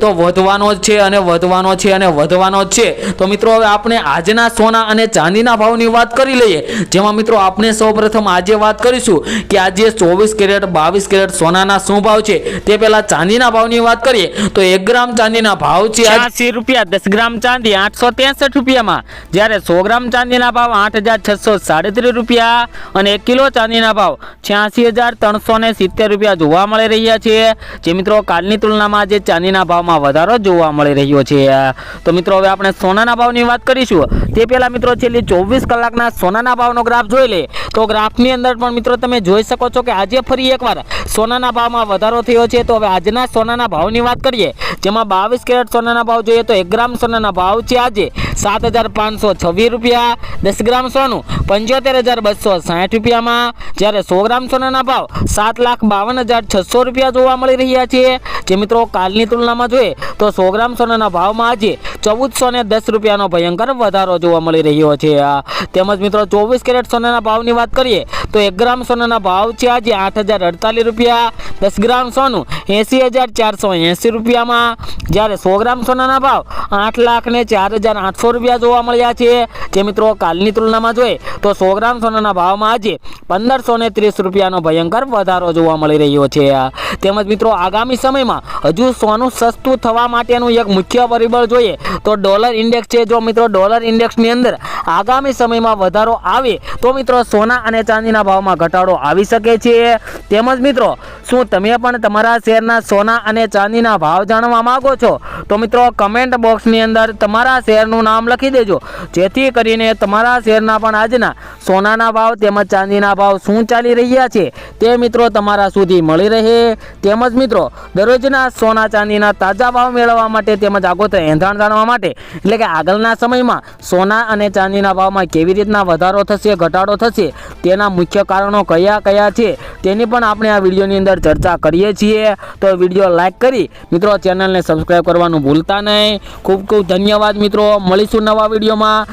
તો વધવાનો જ છે અને વધવાનો છે અને વધવાનો જ છે. તો મિત્રો, હવે આપણે આજના સોના અને ચાંદીના ભાવની વાત કરી લઈએ. જેમાં મિત્રો, આપણે સૌપ્રથમ આજે વાત કરીશું કે આજે ચોવીસ કેરેટ, બાવીસ કેરેટ સોનાના શું ભાવ છે? તે પહેલા ચાંદીના ભાવની વાત કરીએ. તો એક ગ્રામ ચાંદીના ભાવ છે એસી રૂપિયા, દસ ગ્રામ ચાંદી, આઠસો ત્રેસઠ રૂપિયામાં. જ્યારે સો ગ્રામ ચાંદીના ભાવ આઠ હજાર છસો સાડત્રીસ રૂપિયા અને એક કિલો ચાંદીના ભાવ છ્યાસી હજાર ત્રણસો ને સિત્તેર રૂપિયા જોવા મળી રહ્યા છે. જે મિત્રો, કાલની તુલનામાં આજે ચાંદીના ભાવમાં વધારો જોવા મળી રહ્યો છે. તો મિત્રો, હવે આપણે સોનાના ભાવની વાત કરીશું. તે પહેલા મિત્રો, છેલ્લી ચોવીસ કલાકના સોનાના ભાવનો ગ્રાફ જોઈ લે. તો ગ્રાફની અંદર પણ મિત્રો તમે જોઈ શકો છો કે આજે ફરી એકવાર સોનાના ભાવમાં વધારો થયો છે. તો હવે આજના સોનાના ભાવની વાત કરીએ, જેમાં બાવીસ કેરેટ સોનાના ભાવ જોઈએ તો એક ગ્રામ સોનાના ભાવ છે આજે સાત હજાર પાંચસો છવ્વીસ રૂપિયા, દસ ગ્રામ સોનું પંચોતેર હજાર બસો સાઠ રૂપિયામાં. જ્યારે સો ગ્રામ સોનાના ભાવ સાત લાખ બાવન હજાર છસો રૂપિયા જોવા મળી રહ્યા છે. જે મિત્રો કાલની તુલનામાં જોઈએ તો સો ગ્રામ સોનાના ભાવમાં આજે ચૌદસો ને દસ રૂપિયાનો ભયંકર વધારો જોવા મળી રહ્યો છે. તેમજ મિત્રો ચોવીસ કેરેટ સોનાના ભાવની વાત કરીએ તો એક ગ્રામ સોનાના ભાવ છે આજે આઠ હજાર અડતાલીસ રૂપિયા, દસ ગ્રામ સોનું એંસી હજાર ચારસો એંસી રૂપિયામાં. જ્યારે સો ગ્રામ સોનાના ભાવ આઠ લાખ ને ચાર હજાર આઠસો રૂપિયા જોવા મળ્યા છે. જે મિત્રો કાલની તુલનામાં જોઈએ તો સો ગ્રામ સોનાના ભાવમાં આજે પંદરસો ને ત્રીસ રૂપિયાનો ભયંકર વધારો જોવા મળી રહ્યો છે. તેમજ મિત્રો આગામી સમયમાં હજુ સોનું સસ્તું થવા માટેનું એક મુખ્ય પરિબળ જોઈએ તો ડોલર ઇન્ડેક્સ છે. જો મિત્રો ડોલર ઇન્ડેક્સની અંદર આગામી સમયમાં વધારો આવે તો મિત્રો સોના અને ચાંદીના ભાવમાં ઘટાડો આવી શકે છે. તેમજ મિત્રો, શું તમે પણ તમારા શેરના સોના અને ચાંદીના ભાવ જાણવા માગો છો? તો મિત્રો કમેન્ટ બોક્સની અંદર તમારા શેરનું નામ લખી દેજો. જેથી કરીને તમારા શેરના પણ આજના સોનાના ભાવ તેમજ ચાંદીના ભાવ શું ચાલી રહ્યા છે તે મિત્રો તમારા સુધી મળી રહે. તેમજ મિત્રો, દરરોજના સોના ચાંદીના તાજા ભાવ મેળવવા માટે તેમજ આગોતર એંધાણ જાણવા માટે, એટલે કે આગળના સમયમાં સોના અને ચાંદીના ભાવમાં કેવી રીતના વધારો થશે, ઘટાડો થશે તેના મુખ્ય કારણો કયા કયા છે તેની પણ આપણે આ વિડીયોની અંદર ચર્ચા કરીએ છીએ. તો વીડિયો લાઇક કરી મિત્રો ચેનલને સબસ્ક્રાઈબ કરવાનું ભૂલતા નહીં. ખૂબ ખૂબ ધન્યવાદ મિત્રો. મળીશું નવા વિડીયોમાં.